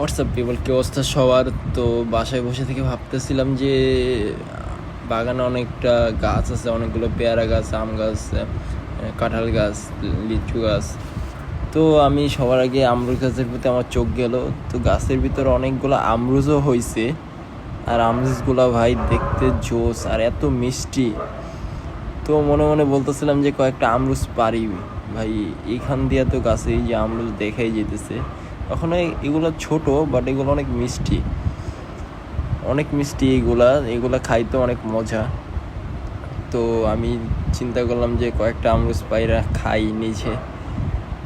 WhatsApp people কি অবস্থা সবার? তো বাসায় বসে থেকে ভাবতেছিলাম যে, বাগানে অনেকটা গাছ আছে, অনেকগুলো পেয়ারা গাছ, আম গাছ কাঁঠাল গাছ, লিচু গাছ। তো আমি সবার আগে আমরুজ গাছের প্রতি আমার চোখ গেল। তো গাছের ভিতরে অনেকগুলো আমরুজও হয়েছে আর আমরুজগুলো ভাই দেখতে জোস আর এত মিষ্টি। তো মনে মনে বলতেছিলাম যে কয়েকটা আমরুজ পারি ভাই। এখান দিয়ে তো গাছে এই যে আমরুজ দেখাই যেতেছে। ওখানে এগুলো ছোট বাট এগুলো অনেক মিষ্টি। অনেক মিষ্টি এগুলা। এগুলা খাইতে অনেক মজা। তো আমি চিন্তা করলাম যে কয়েকটা আমরুজ পাইরা খাই নিচে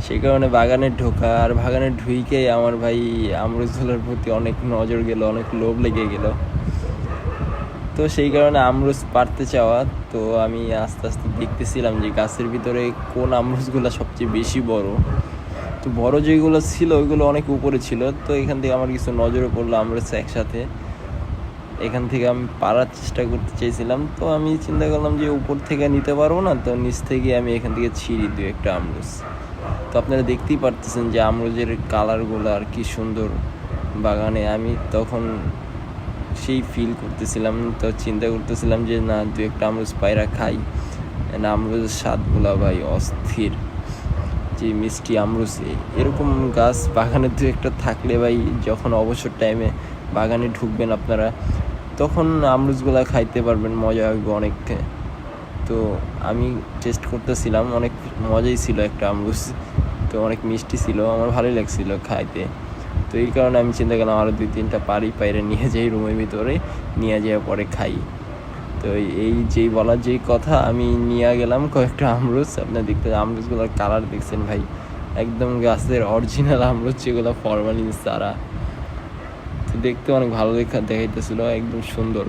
সেই কারণে বাগানে ঢোকা। আর বাগানে ঢুইকে আমার ভাই আমরুজগুলোর প্রতি অনেক নজর গেল, অনেক লোভ লেগে গেল। তো সেই কারণে আমরুজ পারতে চাওয়া। তো আমি আস্তে আস্তে দেখতেছিলাম যে গাছের ভিতরে কোন আমরুজগুলো সবচেয়ে বেশি বড়। তো বড় যেগুলো ছিল, ওইগুলো অনেক উপরে ছিল। তো এখান থেকে আমার কিছু নজরে পড়ল আমরুজ একসাথে। এখান থেকে আমি পারার চেষ্টা করতে চেয়েছিলাম। তো আমি চিন্তা করলাম যে উপর থেকে নিতে পারব না, তো নিচ থেকে আমি এখান থেকে ছিঁড়ি দু একটা আমরুজ। তো আপনারা দেখতেই পারতেছেন যে আমরুজের কালারগুলো আর কি সুন্দর বাগানে। আমি তখন সেই ফিল করতেছিলাম, তো চিন্তা করতেছিলাম যে না, দু একটা আমরুজ পায়রা খাই। আমরুজের স্বাদগুলা ভাই অস্থির। যে মিষ্টি আমরুজ এ- এরকম গাছ বাগানে দু একটা থাকলে ভাই যখন অবসর টাইমে বাগানে ঢুকবেন আপনারা, তখন আমরুজগুলা খাইতে পারবেন, মজা হবে অনেক তো আমি টেস্ট করতেছিলাম, অনেক মজাই ছিল একটা আমরুজ তো অনেক মিষ্টি ছিল, আমার ভালোই লাগছিল খাইতে। তো এই কারণে আমি চিন্তা করলাম আরও দুই তিনটা পারি পাইরে নিয়ে যাই রুমের ভিতরে, নিয়ে যাওয়ার পরে খাই। তো এই যেই বলার যেই কথা, আমি নিয়ে গেলাম কয়েকটা আমরুজ। আপনার দেখতে আমরুজগুলোর কালার দেখছেন ভাই। একদম গাছের অরিজিনাল আমরুজ, যেগুলো ফরমালিন সারা তো দেখতে অনেক ভালো দেখা, দেখাইতেছিল, একদম সুন্দর।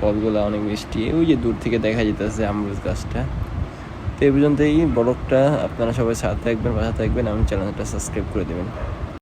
ফলগুলো অনেক মিষ্টি। ওই যে দূর থেকে দেখা যেতেছে আমরুজ গাছটা। তো এই পর্যন্তই বড়কটা আপনারা সবাই সাথে থাকবেন বাসা থাকবেন। এবং চ্যানেলটা সাবস্ক্রাইব করে দেবেন।